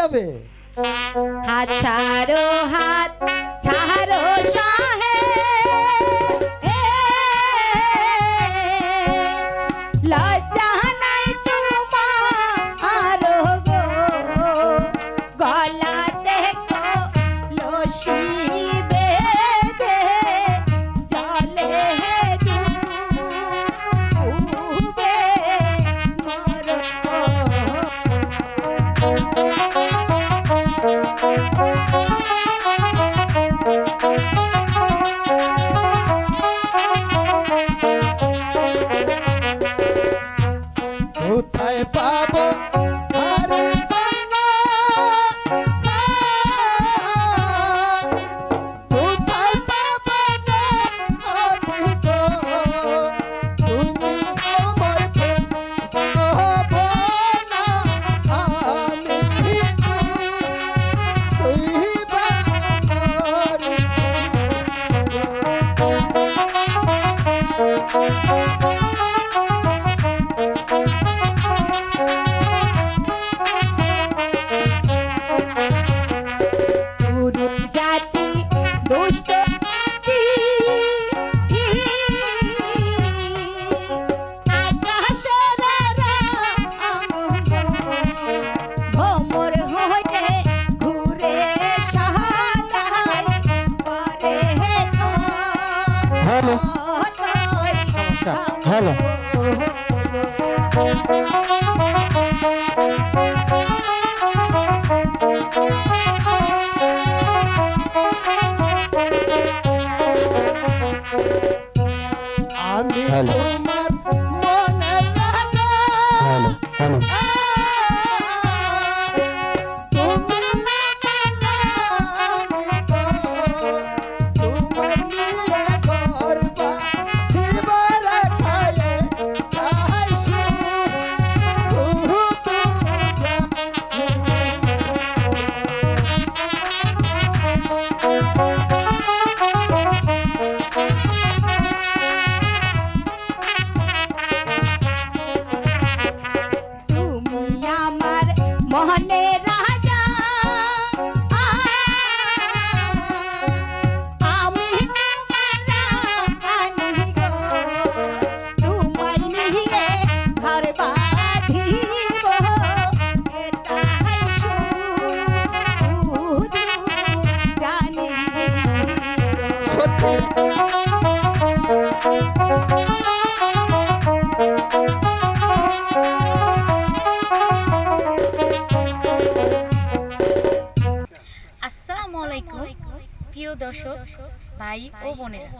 যাবে? হাত ছাড়ো হাত ছাড়ো sepa अच्छा हेलो हेलो মনে রাজা আমি তোমার নিয়ে ঘর বাঁধিব এটাই শুধু জানি। সত্যি। প্রিয় দর্শক ভাই ও বোনেরা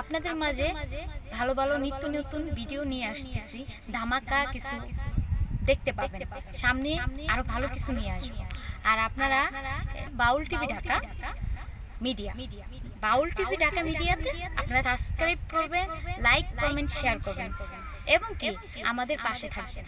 আপনাদের মাঝে ভালো ভালো নিত্য নতুন ভিডিও নিয়ে আসতেছি। ধামাকা কিছু দেখতে পাবেন। সামনে আরও ভালো কিছু নিয়ে আসব। আর আপনারা Baul TV Dhaka media. Baul TV Dhaka মিডিয়াতে আপনারা সাবস্ক্রাইব করবেন লাইক কমেন্ট শেয়ার করবেন। এবং কি? আমাদের পাশে থাকবেন।